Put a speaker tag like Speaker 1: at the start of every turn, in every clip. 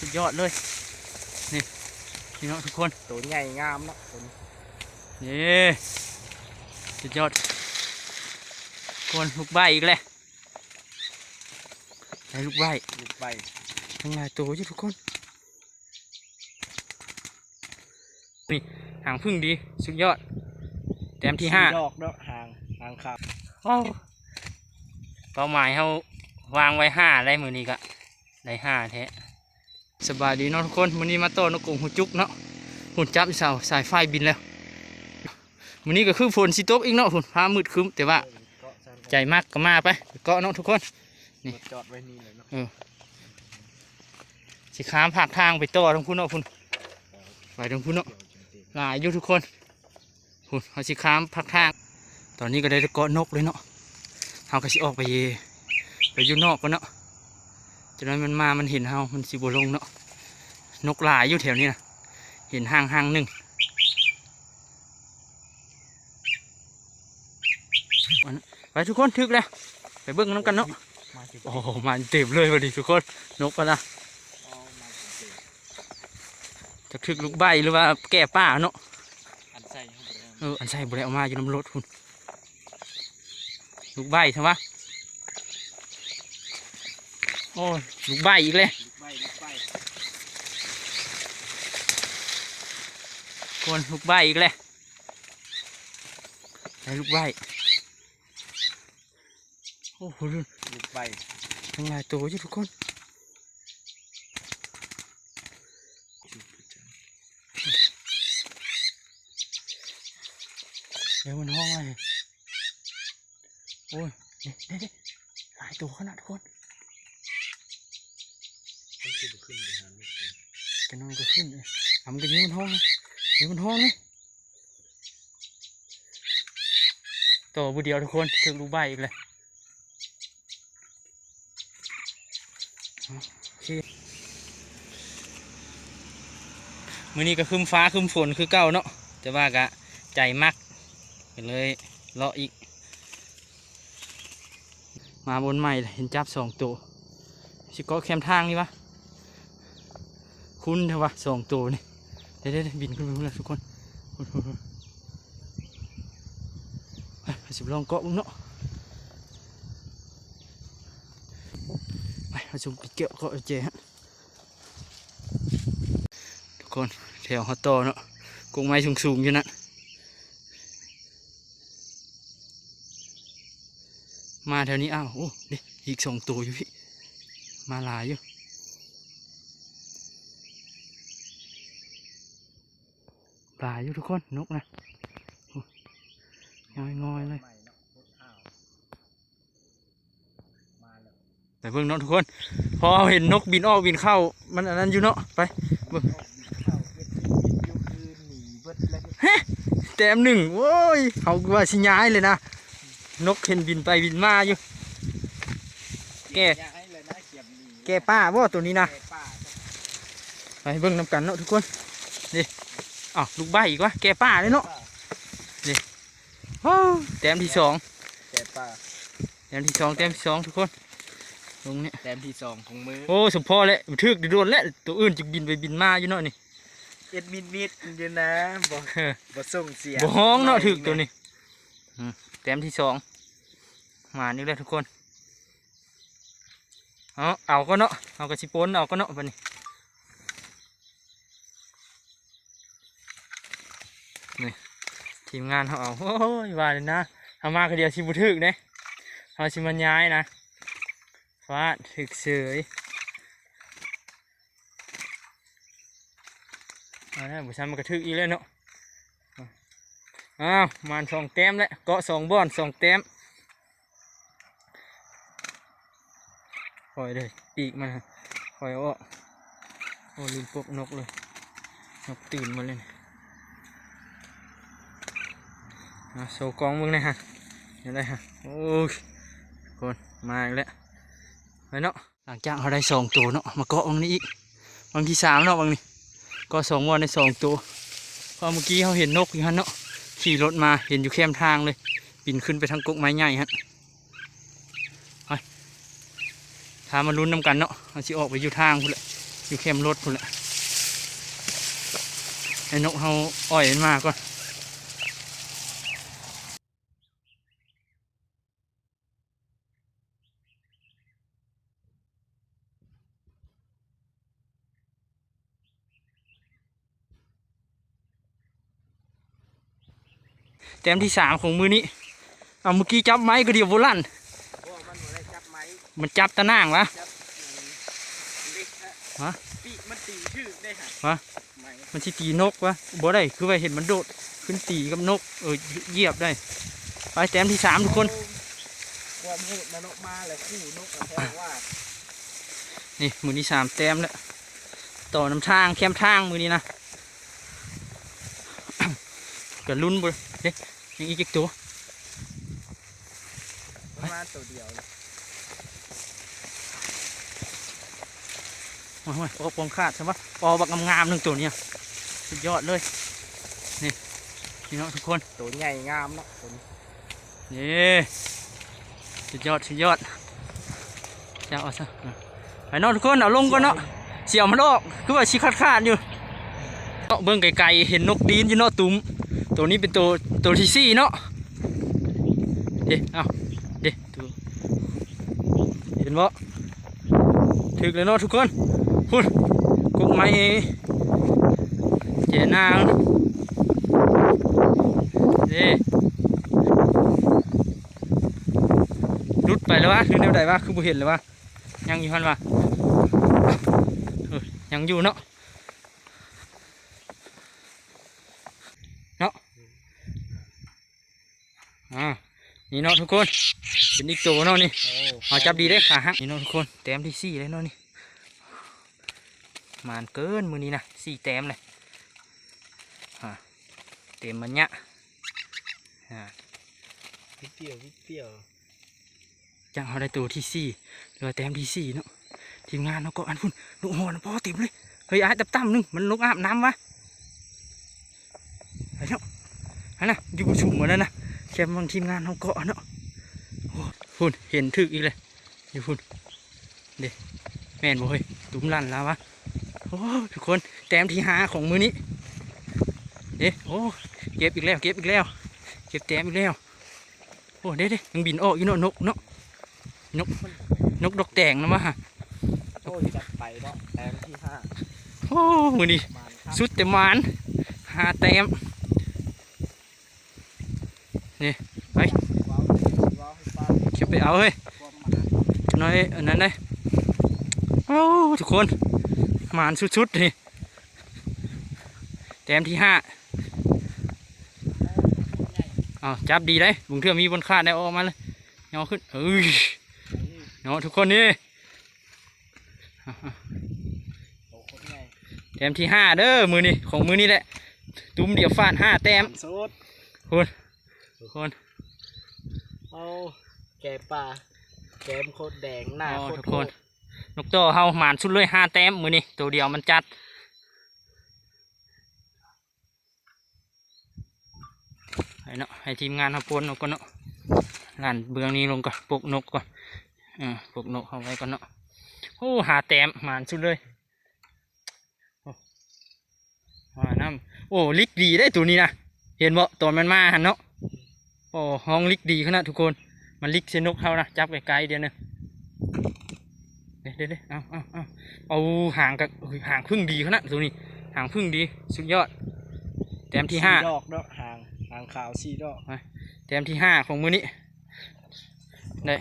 Speaker 1: สุดยอดเลย นี่พี่น้องทุกคน
Speaker 2: ตัวใหญ่งามเนาะตัวนี้
Speaker 1: นี่สุดยอดคนลูกใบอีกแล้วได้ลูกใบ
Speaker 2: ลูกใบ
Speaker 1: ทั้งหลายตัวอยู่ทุกคน นี่หางพึ่งดีสุดยอด แต้มที่ห้า
Speaker 2: สี่ดอกเนาะหางหางขาบ
Speaker 1: โอ้เป้าหมายเขาวางไว้ห้าได้มือนี้ก็ได้ห้าแท้ สบายดีเนาะทุกคนมือนี้มาโต้นกกงหูจุกเนาะหุ่นจับอีเสาสายไฟบินแล้วมือนี้ก็คือฝนสิตกอีกเนาะฝุ่นฟ้ามืดครึ้มแต่ว่า
Speaker 2: เกาะซัน
Speaker 1: ใจมากก็มาไปเกาะเนาะทุกคนนี่
Speaker 2: จอดไว้นี่เลยเนาะ
Speaker 1: สิขามผักทางไปต่อทั้งพุ่นเนาะพุ่นไปทั้งพุ่นเนาะ
Speaker 2: เกี่ยวจริง
Speaker 1: หลายอยู่ทุกคนพุ่นเขาสิขามผักทาง ตอนนี้ก็ได้เกาะนกเลยเนาะเขาก็สิออกไปไปอยู่นอกกันเนาะจากนั้นมันมา มันเห็นเฮามันสิบลงเนาะ นกลายอยู่แถวนี้นะเห็นห้างห้างหนึ่งไปทุกคนทึกแล้วไปเบิ้งน้ำกันเนาะโอ้มันเต็มเลยวันนี้ทุกคนนกปะนะจะทึกลูกใบหรือว่าแก่ป้าเนาะ
Speaker 2: อันใส่เอ
Speaker 1: ออันใส่บุได้เอามาอยู่น้ำรถคุณลูกใบใช่ปะโอ้ลูกใบอีกเลย
Speaker 2: ลูกใบลูกใบ
Speaker 1: คนลูกใบอีกเลยไอ้ลูกใบโอ้โหดู
Speaker 2: ลูกใบ
Speaker 1: ทั้งหลายตัวอยู่ทุกคนเดี๋ยวมันห้องอะไรโอ้ยเด็ดเด็ดหลายตัวขนาดทุกคน
Speaker 2: มันขึ้นขึ้นไปหาลูกเลย
Speaker 1: กันนอนก็ขึ้นเลยทำกันอยืมันห้องเลย เดี๋ยวมันห้องเลยตัวบุเดียวทุกคนถึงลูกใบอีกเลยเมื้อนี้ก็คึมฟ้าคึมฝนคือเก่าเนาะแต่ว่ากะใจมักก็เลยเลาะอีก มาบนใหม่เห็นจับสองตัวสิเก็แคมทางนี่วะ คุ้นเถอะวะสองตัวนี่ เดี๋ยวเดี๋ยวบินขึ้นไปพุ่นแล้วทุกคนไปสิบลองเกาะมึงเนาะไปเอาจุ่มไปเกี่ยวเกาะเจฮะทุกคนแถวฮอตโตเนาะกุ้งไม้สูงๆอยู่นั่นมาแถวนี้อ้าวโอ้ด็อีกสองตัวอยู่พี่มาลายอยู่ ปลา อยู่ทุกคนนกนะงอยงอยเลย
Speaker 2: ใหม่เนาะรถอ้าวมาแล้ว
Speaker 1: ไปเบิ่งเนาะทุกคน พอเห็นนกบินออกบินเข้า มันอันนั้นอยู่เนาะไป
Speaker 2: เข้าเอ็ดบินอยู่คืนหนีเบิดแต้
Speaker 1: มหนึ่งโว้ยเขาว่าสิย้ายเลยนะนกเห็นบินไปบินมาอยู่ แก่
Speaker 2: อย่าให้เลยนะเขียบหนี
Speaker 1: แกป้าว่าตัวนี้นะไปเบิ่งน้ำกันเนาะทุกคนนี่ อ้าวลูกใบอีกวะแกป้าเลยเนาะ
Speaker 2: ป้า
Speaker 1: โอ้แต้มที่สอง
Speaker 2: แกป้า
Speaker 1: แต้มที่สองแต้มที่สองทุกคนตรงเนี้ย
Speaker 2: แต้มที่สองของมือ
Speaker 1: โอ้สมพอแล้วทึกโดนแล้วตัวอื่นจะบินไปบินมาอยู่เนาะนี่
Speaker 2: เอ็ดมิดมิดอยู่นะบ่
Speaker 1: เออ
Speaker 2: บ่ส่งเสียง
Speaker 1: บ่ฮ้องเนาะถึกตัวนี้อืมแต้มที่สองมานี่เลยทุกคนเอาเอาก็เนาะเอากระชิปนเอาก็เนาะบัดนี้นี่ ทีมงานเขาเอาโอ้ยว่าเลยนะทำมาคนเดียวชิบุทึกเนี่ยเอาชิมันย้ายนะฟาดถึกเสยเอาละบุชันมันกระทึกอีกแล้วเนาะอ้าวมันสองแต้มแล้วเกาะสองบ่อนสองแต้มปล่อยเลยปีกมันฮะปล่อยอาอกโอ้ลืมปกนกเลยนกตื่นมาเลยอะ โซกองมึงเลยฮะเห็นได้ฮะโอ้ยคนมาอีกแล้วไปเนาะหลังจากเขาได้สองตัวเนาะมาเกาะบางนี้อีกบางที่สามเนาะบางนี้ก็สองวันได้สองตัวพอเมื่อกี้เขาเห็นนกอยู่ฮะเนาะขี่รถมาเห็นอยู่แคมทางเลยบินขึ้นไปทางกกไม้ใหญ่ฮะไปพามาลุ้นน้ำกันเนาะเอาชิออกไปอยู่ทางพุ่นแหละอยู่เข้มรถพุ่นแหละไอ้นกเฮาอ่อยมันมาก่อน แต้มที่สามของมือนี้เอาเมื่อกี้จับไม้ก็เดียวโบลัน
Speaker 2: เพราะว่ามันบ่ได้จับไม้
Speaker 1: มันจับตะนางวะ
Speaker 2: จับมันเล็กฮะ
Speaker 1: ฮะ
Speaker 2: ปีกมันตีชื่อได้ฮะ
Speaker 1: ฮะ
Speaker 2: ไม้
Speaker 1: มันสิตีนกวะบ่ได้คือว่าเห็นมันโดดขึ้นตีกับนกเออเหยียบได้ไปแต้มที่สามทุกคน
Speaker 2: ความโหดมันออกมาเลยคู่นกอะแท้ว่า
Speaker 1: นี่มือนี้สามแต้มแล้วต่อน้ำทางแคมทางมือนี้นะ กันลุ้นบ่เด็กยังอีกอีกตัว
Speaker 2: ประมาณตัวเดียวเลย
Speaker 1: โอ้ยโอ้ปองขาดใช่ปะปอบักงามๆหนึ่งตัวเนี่ยสุดยอดเลยนี่พี่น้องทุกคน
Speaker 2: ตัวใหญ่งามเนาะตัวนี้
Speaker 1: นี่สุดยอดสุดยอดจะเอาซะอะไปเน้องทุกคนเอาลงก่อนเนาะเสียวมันออกคือว่าชิขาดขาดๆอยู่เนาะเบิ่งไกลๆเห็นนกดีนอยู่เนาะตุ้ม ตัวนี้เป็นตัวตัวที่สี่เนาะเด็เอาเด็ตัวเห็นบ่ถึกเลยเนาะทุกคนพุ่นกุกไม้เจนางเด้รุดไปแล้ววะคือแนวใดวะคือบ่เห็นเลยวะยังอยู่หันวะเออยังอยู่เนาะเนาะ อ่านี่เนาะทุกคน เป็นอีกตัวเนาะนี่
Speaker 2: โอ้
Speaker 1: เอาจับดีได้อขาหักนี่เนาะทุกคนแต้มที่สี่เลยเนาะนี่มานเกินมือนี้นะสี่แต้มเลยอ่าเต็มมันเนี้ยอ่า
Speaker 2: วิดเดียววิดเดียว
Speaker 1: จังเขาได้ตัวที่สี่เหลือแต้มที่สี่เนาะทีมงานเราก็อันพุ่นนกหัวนะพอเต็มเลยเฮ้ยไอ้ตับตั้มนึงมันนกอาบน้ำวะไอ้เนาะอันน่ะอยู่ชุ่มเหมือนนั่นนะ แค่บางทีมงานเขาเกาะเนาะโอ้พุ่นเห็นถึกอีกเลยอยู่พุ่นเด็แม่นบ่เฮ้ยตุ้มลั่นแล้ววะโอ้ทุกคนแต้มที่ห้าของมือนี้เด้โอ้เก็บอีกแล้วเก็บอีกแล้ว เก็บแต้มอีกแล้วโอ้เด้เด้ยังบินออกอยู่เนาะนกเนาะนกนกดอกแดงนะมะฮะ
Speaker 2: โอ้ยจัดไปเนาะแต้มที่ห้า
Speaker 1: โอ้มือนี้
Speaker 2: ประมาณครับ
Speaker 1: สุดแต่หมานหาแต้ม
Speaker 2: ว้าวว้าวให้ฟัง
Speaker 1: เก็บไปเอาเฮ้ย
Speaker 2: ความหมาย
Speaker 1: น้อยอันนั้นได้โอ้ทุกคนหมานสุดๆนี่แต้มที่ห้าเอาจับดีได้บุงเทื่อมีบนคาดได้ออกมาเลยเงาขึ้นเอ้ยเนาะทุกคนนี่
Speaker 2: โอ้คนใหญ่
Speaker 1: แต้มที่ห้าเด้อมือนี้ของมือนี้แหละ ตุ้มเดียวฟาดห้าแต้ม
Speaker 2: สุด
Speaker 1: ทุกคน
Speaker 2: เอาแกะปลาแกมโคตรแดงหน้า
Speaker 1: อ๋อ
Speaker 2: โคตร
Speaker 1: ทุกคนนกโตเฮาหมานสุดเลยห้าแต้มมือนี้ตัวเดียวมันจัดให้เนาะให้ทีมงานเขาปนนกก่อนเนาะหลานเบืองนี้ลงก่อนปลุกนกก่อนอ่าปลุกนกเอาไว้ก่อนเนาะโอ้หาแต้มหมานสุดเลยโอ้ว่าน้ำโอ้ลิกดีได้ตัวนี้นะเห็นบ่ตอนมันมาหันเนาะ โอ้ห้องลิกดีขนาดทุกคน มันลิกเซนกเขานะจับไกลๆเดียวหนึงเด้เด้เด้เอาเอาเอาเอาห่างกับเฮ้ยห่างพึ่งดีขนาดตัวนี้ห่างพึ่งดีสุดยอดแต้มที่ห้า
Speaker 2: สี่ดอกเนาะหางหางขาวสี่ดอก
Speaker 1: แต้มที่ห้าของมือนี้ได้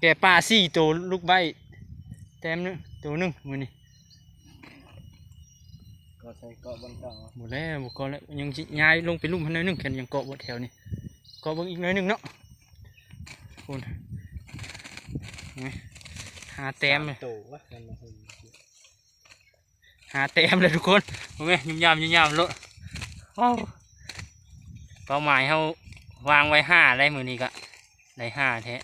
Speaker 1: แกปลาสี่ตัวลูกใบแต้มหนึงตัวหนึงมือนี้
Speaker 2: ก็ใส่เกาะบนเก่า
Speaker 1: หมดแล้วหมดก็แล้วยังสิย้ายลงไปลุ่มให้หน่อยหนึงแค่ยังเกาะบนแถวนี้ เกาะเบิ่งอีกหน่อยหนึงเนาะคุณไงหาแต้มเลย
Speaker 2: โตวะกันมาหุ่น
Speaker 1: หาเต็มเลยทุกคนโอเคยุ่มยามยุ่มยามรถโอ้เป้าหมายเขาวางไว้ห้าได้มือนี้ก็ได้ห้าแท้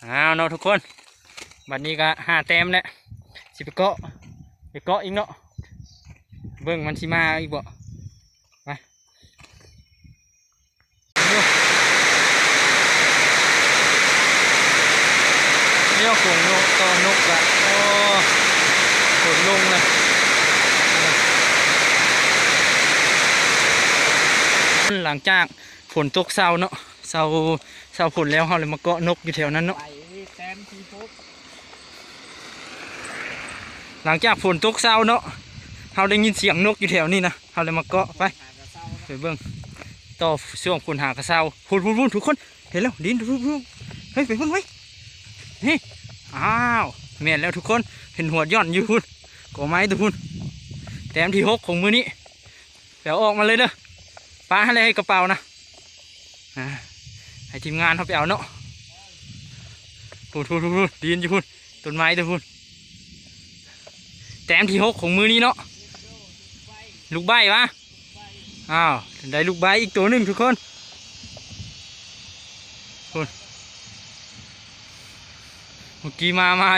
Speaker 1: เอาเนาะทุกคนบัดนี้ก็ห้าเต็มแล้วสิไปเกาะไปเกาะอีกเนาะเบิ่งมันสิมาอีกบ่ เลี้ยวกงนกตอนนกละโอ้ฝนลงเลยหลังจากฝนตกเศร้าเนาะเศร้าเศร้าฝนแล้วเขาเลยมาเกาะนกอยู่แถวนั้นเนาะหลังจากฝนตกเศร้าเนาะเขาได้ยินเสียงนกอยู่แถวนี้นะเขาเลยมาเกาะไปไปเบิ้งต่อช่วงฝนหากระเศร้าฝนฝุ่นทุกคนเห็นแล้วดินรูปรูปเฮ้ยฝุ่นไว้ นี่อ้าวแม่นแล้วทุกคนเห็นหัวย่อนอยู่พุ่นก่อไม้ตัวพุ่นแต้มที่หกของมือนี้เดี๋ยวออกมาเลยเด้อป้าให้เลยให้กระเป๋านะให้ทีมงานเขาไปเอาเนาะพูนพูนพูนพูนดินอยู่พุ่นต้นไม้ตัวพุ่นแต้มที่หกของมือนี้เนาะลูกใบวะอ้าวได้ลูกใบอีกตัวหนึ่งทุกคนคุณ เมื่อกี้มามา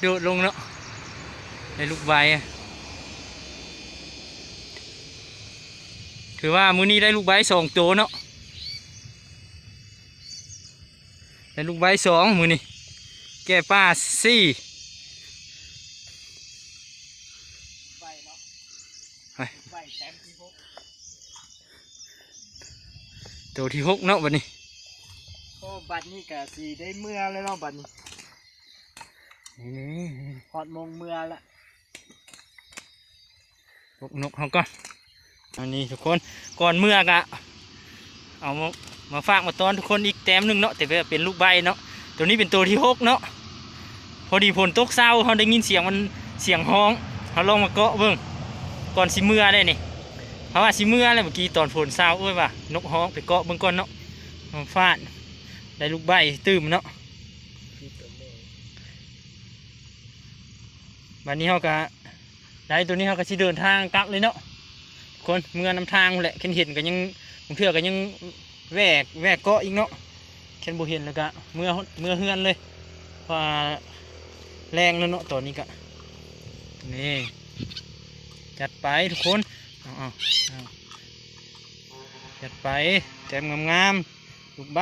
Speaker 1: โดดลงแล้วได้ลูกใบอะถือว่ามื้อนี้ได้ลูกใบสองตัวเนาะได้ลูกใบสองมือนี้แก่ป้าสี่
Speaker 2: ไปเนาะ
Speaker 1: ไป
Speaker 2: ไปแต้มที่พบ
Speaker 1: ตัวที่หกเนาะวันนี้
Speaker 2: โอ้บัดนี้กะสีได้เมื่อแล้วเนาะบัดนี้ พอดมงเมือละ
Speaker 1: พวกนกเขาก่อนอันนี้ทุกคนก่อนเมื่อกะเอามามาฝากมาตอนทุกคนอีกแต้มหนึ่งเนาะแต่เป็นลูกใบเนาะตัวนี้เป็นตัวที่หกเนาะพอดีฝนตกเศร้าเขาได้ยินเสียงมันเสียงห้องเขาลองมาเกาะเบิ่งก่อนสิเมื่อได้นี่เพราะว่าสิเมื่อเลยเมื่อกี้ตอนฝนเศร้าเอ้ยว่านกฮ้องไปเกาะเบิ่งก่อนเนาะมาฟาดได้ลูกใบตื้มเนาะ
Speaker 2: ที่ตัวแม่
Speaker 1: วันนี้เขาก็ได้ตัวนี้เขาก็สิเดินทางกลับเลยเนาะคนเมื่อนำทางแหละเห็นเห็นก็ยังบางเทื่อก็ยังแวกแวกเกาะอีกเนาะเช่นบ่เห็นแล้วก็เมื่อเมื่อเฮือนเลยพราะว่าแรงแล้วเนาะตอนนี้ก็นี่จัดไปทุกคนจัดไปแต้มงามๆลูกใบ